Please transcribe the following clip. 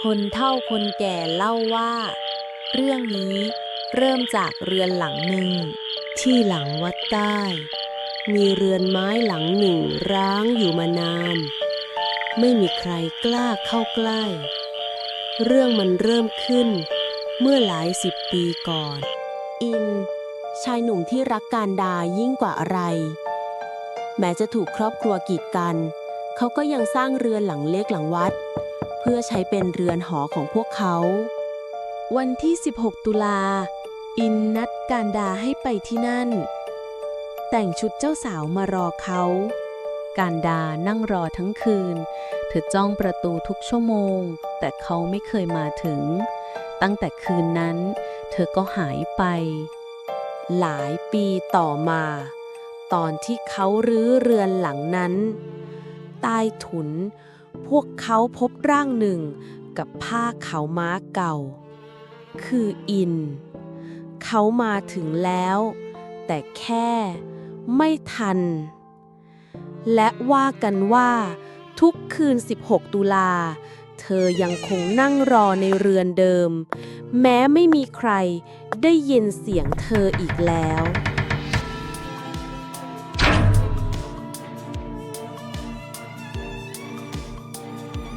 คนเฒ่าคนแก่เล่าว่า เรื่องนี้เริ่มจากเรือนหลังหนึ่ง ที่หลังวัดใต้ มีเรือนไม้หลังหนึ่งร้างอยู่มานาน ไม่มีใครกล้าเข้าใกล้ เรื่องมันเริ่มขึ้น เมื่อหลายสิบปีก่อน อิน ชายหนุ่มที่รักการดายิ่งกว่าอะไร แม้จะถูกครอบครัวกีดกัน เขาก็ยังสร้างเรือนหลังเล็กหลังวัด เพื่อใช้เป็นเรือนหอของพวกเขา วันที่ 16 ตุลา อินนัดการดาให้ไปที่นั่น แต่งชุดเจ้าสาวมารอเขา การดานั่งรอทั้งคืน เธอจ้องประตูทุกชั่วโมง แต่เขาไม่เคยมาถึง ตั้งแต่คืนนั้น เธอก็หายไป หลายปีต่อมา ตอนที่เขารื้อเรือนหลังนั้น ใต้ถุน พวกเขาพบร่างหนึ่งกับผ้าขาวม้าเก่า คืออิน เขามาถึงแล้ว แต่แค่ไม่ทัน และว่ากันว่า ทุกคืน 16 ตุลา เธอยังคงนั่งรอในเรือนเดิม แม้ไม่มีใครได้ยินเสียงเธออีกแล้ว